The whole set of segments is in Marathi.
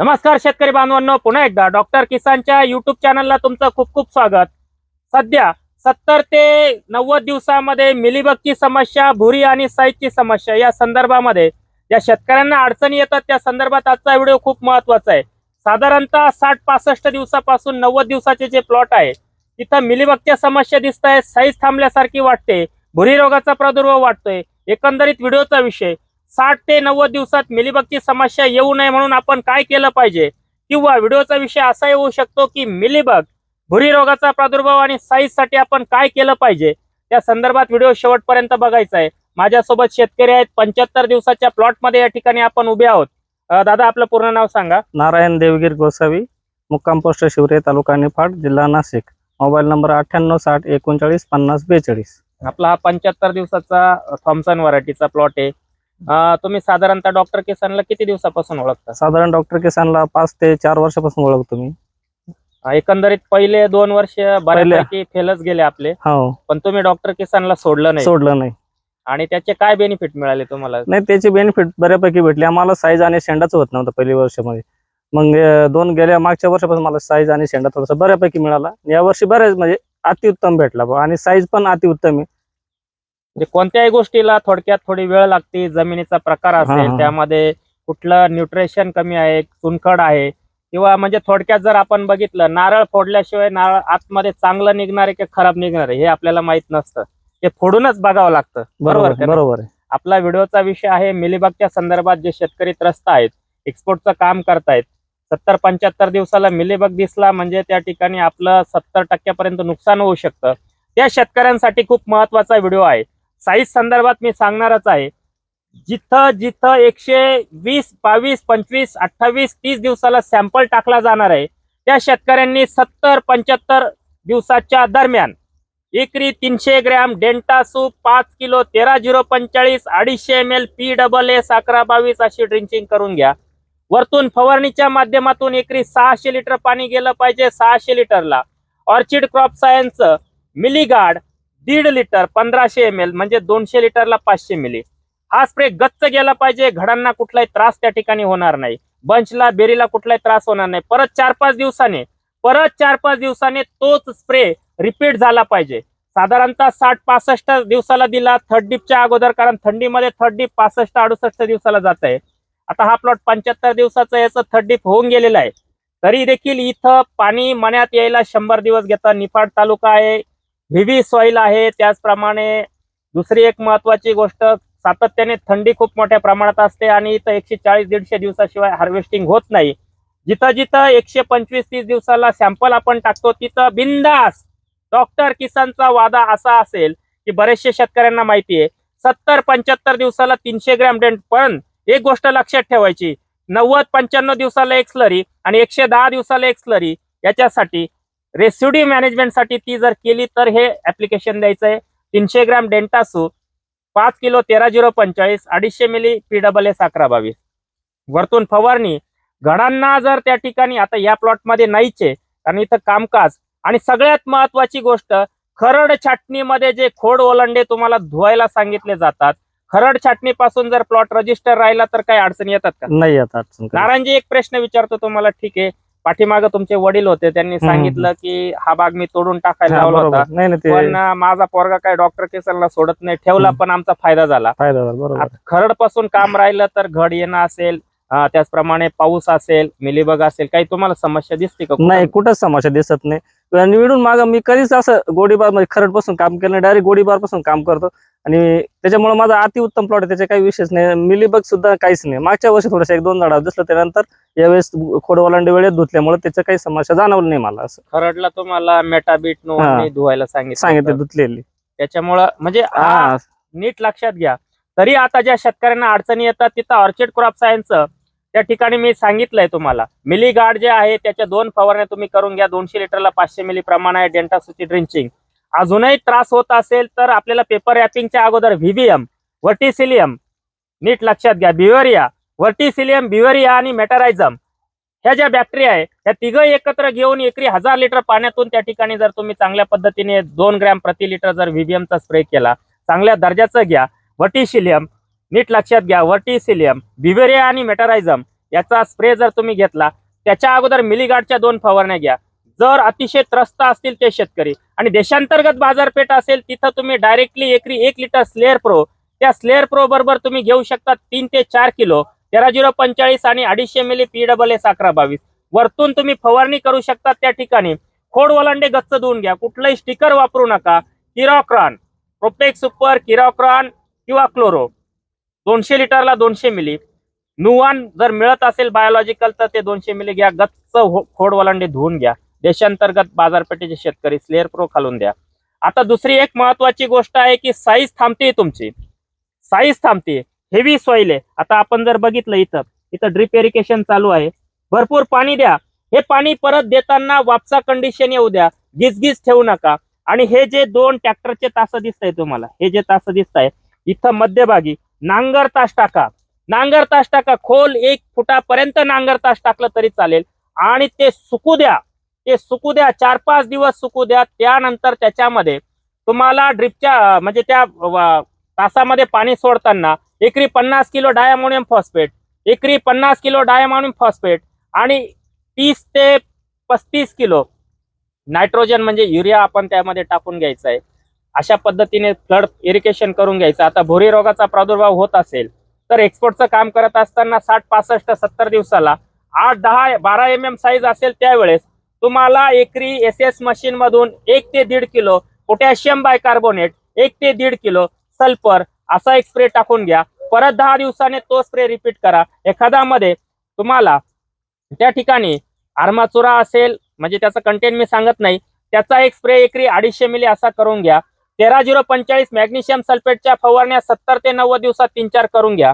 नमस्कार शेतकरी बांधवांनो. पुन्हा एकदा डॉक्टर किसानच्या युट्यूब चॅनलला तुमचं खूप खूप स्वागत. सध्या सत्तर ते नव्वद दिवसामध्ये मिलीबगची समस्या भुरी आणि साईजची समस्या या संदर्भामध्ये ज्या शेतकऱ्यांना अडचणी येतात त्या संदर्भात आजचा व्हिडिओ खूप महत्त्वाचा आहे. साधारणतः साठ पासष्ट दिवसापासून नव्वद दिवसाचे जे प्लॉट आहे तिथं मिलीबगच्या समस्या दिसत आहेत साईज थांबल्यासारखी वाटते भुरी रोगाचा प्रादुर्भाव वाटतोय एकंदरीत व्हिडिओचा विषय साठ ते नव्वद दिवसात मिलीबगची समस्या येऊ नये म्हणून आपण काय केलं पाहिजे? किंवा व्हिडिओचा विषय असा येऊ शकतो की मिलीबग भुरी रोगाचा प्रादुर्भाव आणि साईजसाठी आपण काय केलं पाहिजे? त्या संदर्भात व्हिडिओ शेवटपर्यंत बघायचा आहे. माझ्यासोबत शेतकरी आहेत. पंच्याहत्तर दिवसाच्या प्लॉटमध्ये या ठिकाणी आपण उभे आहोत. दादा आपलं पूर्ण नाव सांगा. नारायण देवगीर गोसावी मुक्काम पोस्ट शिवरे तालुका निफाड जिल्हा नाशिक. मोबाईल नंबर अठ्ठ्याण्णव साठ एकोणचाळीस पन्नास बेचाळीस. आपला हा पंच्याहत्तर दिवसाचा थॉम्सन व्हरायटीचा प्लॉट आहे. अं, तुम्ही साधारणतः डॉक्टर किसानला किती दिवसापासून ओळखता? साधारण डॉक्टर किसानला पाच ते चार वर्षापासून ओळखतो मी. अं, एकंदरीत पहिले दोन वर्ष बऱ्यापैकी फेलच गेले आपले. हो. पण तुम्ही डॉक्टर किसानला सोडलं नाही. सोडलं नाही. आणि त्याचे काय बेनिफिट मिळाले तुम्हाला? नाही त्याचे बेनिफिट बऱ्यापैकी भेटले. आम्हाला साईज आणि शेंडाच होत नव्हतं पहिल्या वर्षामध्ये. मग अं, दोन गेल्या मागच्या वर्षापासून मला साईज आणि शेंडा थोडासा बऱ्यापैकी मिळाला. या वर्षी बऱ्याच म्हणजे अतिउत्तम भेटला बुवा. आणि साईज पण अतिउत्तम आहे. म्हणजे कोणत्याही गोष्टीला थोडक्यात थोडी वेळ लागते जमिनीचा प्रकार असेल. त्यामध्ये कुठलं न्यूट्रिशन कमी आहे चुनखड आहे किंवा म्हणजे थोडक्यात जर आपण बघितलं नारळ फोडल्याशिवाय नारळ आतमध्ये चांगलं निघणार आहे की खराब निघणार आहे हे आपल्याला माहीत नसतं. ते फोडूनच बघावं लागतं. बरोबर बरोबर आपला व्हिडिओचा विषय आहे मिलीबागच्या संदर्भात जे शेतकरी त्रस्त आहेत एक्सपोर्टचं काम करतायत सत्तर पंच्याहत्तर दिवसाला मिलीबग दिसला म्हणजे त्या ठिकाणी आपलं सत्तर टक्क्यापर्यंत नुकसान होऊ शकतं. त्या शेतकऱ्यांसाठी खूप महत्त्वाचा व्हिडिओ आहे. साईज संदर्भात मी सांगणारच आहे. जिथं जिथं एकशे वीस बावीस पंचवीस अठ्ठावीस तीस दिवसाला सॅम्पल टाकला जाणार आहे त्या शेतकऱ्यांनी सत्तर पंच्याहत्तर दिवसाच्या दरम्यान एकरी तीनशे ग्रॅम डेंटासू पाच किलो तेरा झिरो पंचेचाळीस अडीचशे M L P double S अकरा बावीस अशी ड्रिंकिंग करून घ्या. वरतून फवारणीच्या माध्यमातून एकरी सहाशे लिटर पाणी गेलं पाहिजे सहाशे लिटरला. ऑर्चिड क्रॉप सायन्स मिलीगार्ड दीड लिटर पंधराशे एम एल म्हणजे दोनशे लिटरला पाचशे मिली. हा स्प्रे गच्च गेला पाहिजे घडांना कुठलाही त्रास त्या ठिकाणी होणार नाही. बंचला बेरीला कुठलाही त्रास होणार नाही. परत चार पाच दिवसाने परत चार पाच दिवसाने तोच स्प्रे रिपीट झाला पाहिजे. साधारणतः साठ पासष्ट दिवसाला दिला थर्ड डीपच्या अगोदर कारण थंडीमध्ये थर्ड डिप पासष्ट अडुसष्ट दिवसाला जात आहे. आता हा प्लॉट पंच्याहत्तर दिवसाचा याचं थर्ड डीप होऊन गेलेला आहे. तरी देखील इथं पाणी मण्यात यायला शंभर दिवस घेता निफाड तालुका आहे व्हीव्ही सॉईल आहे त्याचप्रमाणे दुसरी एक महत्वाची गोष्ट सातत्याने थंडी खूप मोठ्या प्रमाणात असते आणि इथं एकशे चाळीस दीडशे दिवसाशिवाय हार्वेस्टिंग होत नाही. जिथं जिथं एकशे पंचवीस तीस दिवसाला सॅम्पल आपण टाकतो तिथं बिंदास डॉक्टर किसानचा वादा असा असेल की बरेचशे शेतकऱ्यांना माहिती आहे सत्तर पंच्याहत्तर दिवसाला तीनशे ग्रॅम डेंट पण एक गोष्ट लक्षात ठेवायची नव्वद पंच्याण्णव दिवसाला एक स्लरी आणि एकशे दहा दिवसाला एक स्लरी याच्यासाठी रेसिड्यू मॅनेजमेंटसाठी ती जर केली तर हे ऍप्लिकेशन द्यायचं आहे तीनशे ग्रॅम डेंटासू पाच किलो तेरा झिरो पंचेचाळीस अडीचशे मिली पी डबल एस अकरा बावीस. वरतून फवारणी घडांना जर त्या ठिकाणी आता या प्लॉटमध्ये नाहीच कारण इथं कामकाज. आणि सगळ्यात महत्वाची गोष्ट खरड छाटणीमध्ये जे खोड ओलांडे तुम्हाला धुवायला सांगितले जातात खरड छाटणीपासून जर प्लॉट रजिस्टर राहिला तर काही अडचणी येतात का? नाही येत अडचण काही. नारायणजी एक प्रश्न विचारतो तुम्हाला ठीक आहे. पाठीमागं तुमचे वडील होते त्यांनी सांगितलं की हा बाग मी तोडून टाकायला लावला होता. नाही नाही ते पण माझा पोरगा काय डॉक्टर केसरला सोडत नाही ठेवला. पण आमचा फायदा झाला. फायदा झाला, बरोबर. आता खरडपासून काम राहिलं तर घड येणं असेल अं, त्याचप्रमाणे पाऊस असेल मिलीबग असेल काही तुम्हाला समस्या दिसते का नाही कुठंच समस्या दिसत नाही. निवडून माग मी कधीच असं गोडीबारमध्ये खरडपासून काम केलं नाही डायरेक्ट गोडीबारपासून काम करतो. आणि त्याच्यामुळे माझा अतिउत्तम प्लॉट आहे त्याचे काही विशेष नाही. मिलीबग सुद्धा काहीच नाही. मागच्या वर्षी थोडंसं एक दोन झाडावर दिसलं त्यानंतर यावेळेस खोडवालांडे वेळेत धुतल्यामुळे त्याचं काही समस्या जाणवलं नाही मला असं. खरडला तुम्हाला मेटाबीट नो हा. धुवायला सांगितलं सांगितलं. धुतलेली. त्याच्यामुळं म्हणजे हा. हा नीट लक्षात घ्या. तरी आता ज्या शेतकऱ्यांना अडचणी येतात तिथं ऑर्चिड क्रॉप सायन्स त्या ठिकाणी मी सांगितलंय तुम्हाला. मिली गार्ड जे आहे त्याच्या दोन फवारण्या तुम्ही करून घ्या. दोनशे लिटरला पाचशे मिली प्रमाण आहे डेंटासूची ड्रिंचिंग. अजूनही त्रास होत असेल तर आपल्याला पेपर रॅपिंगच्या अगोदर व्हीबीएम वर्टिसिलियम नीट लक्षात घ्या. बिव्हरिया वर्टिसिलियम बिव्हरिया आणि मेटारायझम ह्या ज्या बॅक्टेरिया आहे त्या तिघं एकत्र घेऊन एकरी हजार लिटर पाण्यातून त्या ठिकाणी जर तुम्ही चांगल्या पद्धतीने दोन ग्रॅम प्रति लिटर जर व्हीबीएमचा स्प्रे केला चांगल्या दर्जाचं घ्या. वटिशिलियम नीट लक्षात घ्या. वर्टिसिलियम बिव्हेरिया आणि मेटारायझम याचा स्प्रे जर तुम्ही घेतला त्याच्या अगोदर मिलीगार्डच्या दोन फवारण्या घ्या. जर अतिशय त्रस्त असतील ते शेतकरी आणि देशांतर्गत बाजारपेठ असेल तिथं तुम्ही डायरेक्टली एकरी एक लिटर स्लेअर प्रो त्या स्लेअर प्रो बरोबर तुम्ही घेऊ शकता तीन ते चार किलो तेरा झिरो पंचेचाळीस आणि अडीचशे मिली पी डबल एस अकरा बावीस. वरतून तुम्ही फवारणी करू शकता त्या ठिकाणी. खोड वलांडे गच्च धुवून घ्या. कुठलंही स्टिकर वापरू नका. किरॉक्रॉन प्रोपेक सुपर किरॉक्रॉन किंवा क्लोरो. दोनशे लिटरला दोनशे मिली. नुवान जर मिळत असेल बायोलॉजिकल तर ते दोनशे मिली घ्या. गच्च हो, खोड वलांडे धुवून घ्या. देशांतर्गत बाजारपेठेचे शेतकरी स्लेअर प्रो खालून द्या. आता दुसरी एक महत्वाची गोष्ट आहे की साईज थांबते तुमची. साईज थांबते. हेवी सॉइल आहे. आता आपण जर बघितलं इथं इथं ड्रिप इरिगेशन चालू आहे. भरपूर पाणी द्या. हे पाणी परत देताना वापसा कंडिशन येऊ द्या. गिजगिज ठेवू नका. आणि हे जे दोन ट्रॅक्टरचे तास दिसत आहे तुम्हाला हे जे तास दिसत आहे इथं मध्यभागी नांगर तास टाका. नांगर तास टाका. खोल एक फुटापर्यंत नांगर तास टाकलं तरी चालेल. आणि ते सुकू द्या. ते सुकू द्या. चार पाच दिवस सुकू द्या. त्यानंतर त्याच्यामध्ये तुम्हाला ड्रिपच्या म्हणजे त्या तासामध्ये पाणी सोडताना एकरी पन्नास किलो डायमोनियम फॉस्फेट एकरी पन्नास किलो डायमोनियम फॉस्फेट आणि तीस ते पस्तीस किलो नायट्रोजन म्हणजे युरिया आपण त्यामध्ये टाकून घ्यायचा आहे. अशा पद्धतीने फ्लड इरिगेशन करून घ्यायचं. आता भुरी रोगाचा प्रादुर्भाव होत असेल तर एक्सपोर्टचं काम करत असताना साठ पासष्ट सत्तर दिवसाला आठ दहा बारा एम एम साईज असेल त्यावेळेस तुम्हाला एकरी एस एस मशीन मधून एक ते दीड किलो पोटॅशियम बायकार्बोनेट एक ते दीड किलो सल्फर असा एक स्प्रे टाकून घ्या. परत दहा दिवसाने तो स्प्रे रिपीट करा. एखाद्यामध्ये तुम्हाला त्या ठिकाणी आर्माचुरा असेल म्हणजे त्याचं कंटेंट मी सांगत नाही त्याचा एक स्प्रे एकरी अडीचशे मिली असा करून घ्या. तेरा झिरो पंचेचाळीस मॅग्नेशियम सल्फेटच्या फवारण्या सत्तर ते नव्वद दिवसात तीन चार करून घ्या.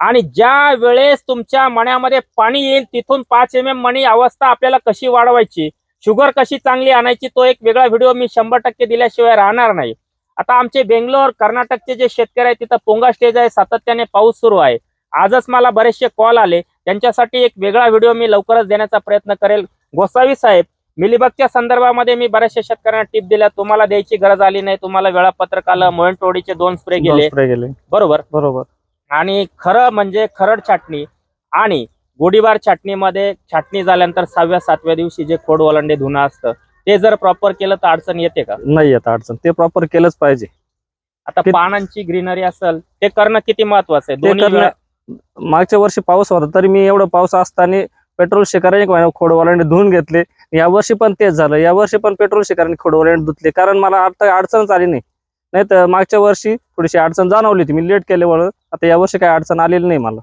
आणि ज्या वेळेस तुमच्या मण्यामध्ये पाणी येईल तिथून पाच एम एम मणी अवस्था आपल्याला कशी वाढवायची शुगर कशी चांगली आणायची तो एक वेगळा व्हिडिओ मी शंभर टक्के दिल्याशिवाय राहणार नाही. आता आमचे बेंगलोर कर्नाटकचे जे शेतकरी आहेत तिथं पोंगा स्टेज आहे सातत्याने पाऊस सुरू आहे. आजच मला बरेचसे कॉल आले त्यांच्यासाठी एक वेगळा व्हिडिओ मी लवकरच देण्याचा प्रयत्न करेल. गोसावी साहेब मिलीबगच्या संदर्भामध्ये मी बऱ्याचशा शेतकऱ्यांना टिप दिल्या. तुम्हाला द्यायची गरज आली नाही. तुम्हाला वेळापत्रक आलं. मोहनटोडीचे दोन स्प्रे गेले. स्प्रे गेले. बरोबर. बरोबर. आणि खरं म्हणजे खरड छाटणी आणि गोडीबार छाटणीमध्ये छाटणी झाल्यानंतर सहाव्या सातव्या दिवशी जे खोड ओलांडे धुणं असतं ते जर प्रॉपर केलं तर अडचण येते का? नाही येत अडचण. ते प्रॉपर केलंच पाहिजे. आता पानांची ग्रीनरी असेल ते करणं किती महत्वाचं आहे? दोन्ही मागच्या वर्षी पाऊस होता तरी मी एवढं पाऊस असताना पेट्रोल शिकाराने खोडवालांनी धुवून घेतले. या वर्षी पण तेच झालं. या वर्षी पण पेट्रोल शिकाराने खोडवालांनी धुतले. कारण मला आता अडचणच आली नाही. नाही तर मागच्या वर्षी थोडीशी अडचण जाणवली होती. मी लेट केल्यामुळे आता या वर्षी काही अडचण आलेली नाही मला.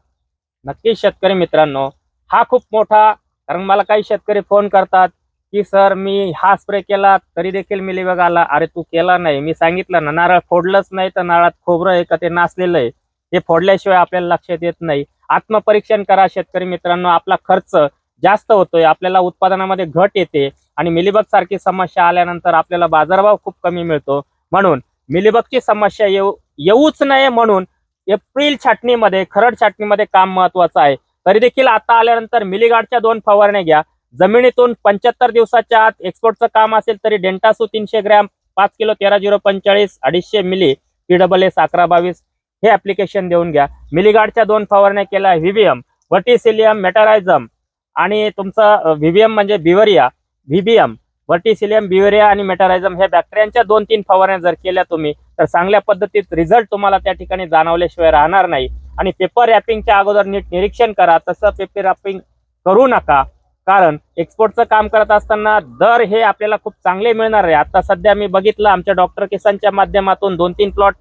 नक्कीच शेतकरी मित्रांनो हा खूप मोठा कारण मला काही शेतकरी फोन करतात की सर मी हा स्प्रे केला तरी देखील मिलीबग आला. अरे तू केला नाही. मी सांगितलं ना नारळ फोडलंच नाही तर नारळात खोबरं आहे का ते नाचलेलं आहे. हे फोडल्याशिवाय आपल्याला लक्षात येत नाही. आत्मपरीक्षण करा शेतकरी मित्रांनो. आपला खर्च जास्त होतोय आपल्याला उत्पादनामध्ये घट येते आणि मिलीबग सारखी समस्या आल्यानंतर आपल्याला बाजारभाव खूप कमी मिळतो. म्हणून मिलीबगची समस्या येऊ येऊच नये म्हणून एप्रिल छाटणीमध्ये खरड छाटणीमध्ये काम महत्वाचं आहे. तरी देखील आता आल्यानंतर मिलीगार्डच्या दोन फवारण्या घ्या. जमिनीतून पंच्याहत्तर दिवसाच्या आत एक्सपोर्टचं काम असेल तरी डेंटासू तीनशे ग्रॅम पाच किलो तेरा झिरो पंचेचाळीस अडीचशे मिली पी डबल एस अकरा बावीस हे ऍप्लिकेशन देऊन घ्या. मिलीगार्डच्या दोन फवारण्या केल्या व्हीव्हीएम व्हर्टिसिलियम मेटारायझम आणि तुमचं व्हीव्हीएम म्हणजे बिवरिया व्हीबीएम व्हर्टिसिलियम बिवरिया आणि मेटारायझम ह्या बॅक्टेरियांच्या दोन तीन फवारण्या जर केल्या तुम्ही तर चांगल्या पद्धतीत रिझल्ट तुम्हाला त्या ठिकाणी जाणवल्याशिवाय राहणार नाही. आणि पेपर रॅपिंगच्या अगोदर नीट निरीक्षण करा तसं पेपर रॅपिंग करू नका. कारण एक्सपोर्टचं काम करत असताना दर हे आपल्याला खूप चांगले मिळणार आहे. आता सध्या मी बघितलं आमच्या डॉक्टर किसानच्या माध्यमातून दोन तीन प्लॉट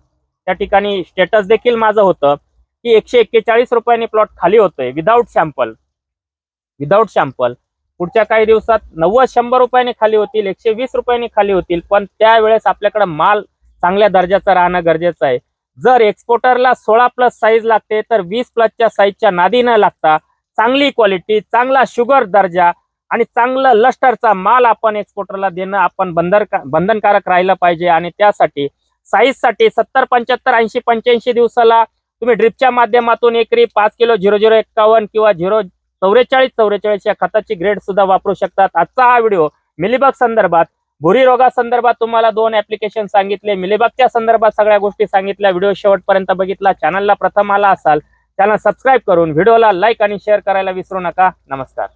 त्या ठिकाणी स्टेटस देखील माझं होतं की एकशे एक्केचाळीस रुपयांनी प्लॉट खाली होतोय विदाऊट सॅम्पल विदाऊट सॅम्पल पुढच्या काही दिवसात नव्वद शंभर रुपयाने खाली होतील एकशे वीस रुपयाने खाली होतील पण त्यावेळेस आपल्याकडे माल चांगल्या दर्जाचा राहणं गरजेचं आहे. जर एक्सपोर्टरला सोळा प्लस साईज लागते तर वीस प्लसच्या साईजच्या नादी न लागता चांगली क्वालिटी चांगला शुगर दर्जा आणि चांगलं लष्टरचा माल आपण एक्सपोर्टरला देणं आपण बंधन बंधनकारक राहिलं पाहिजे आणि त्यासाठी साईजसाठी सत्तर पंच्याहत्तर ऐंशी पंच्याऐंशी दिवसाला तुम्ही ड्रिपच्या माध्यमातून एकरी पाच किलो झिरो झिरो एक्कावन्न किंवा झिरो चौवेचाळीस चौवेचाळीस या खताची ग्रेड सुद्धा वापरू शकतात. आजचा हा व्हिडिओ मिलीबग संदर्भात भुरी रोगा संदर्भात तुम्हाला दोन ऍप्लिकेशन सांगितले. मिलीबगच्या संदर्भात सगळ्या गोष्टी सांगितल्या. व्हिडिओ शेवटपर्यंत बघितला. चॅनलला प्रथम आला असाल चॅनल सबस्क्राईब करून व्हिडिओला लाईक आणि शेअर करायला विसरू नका. नमस्कार.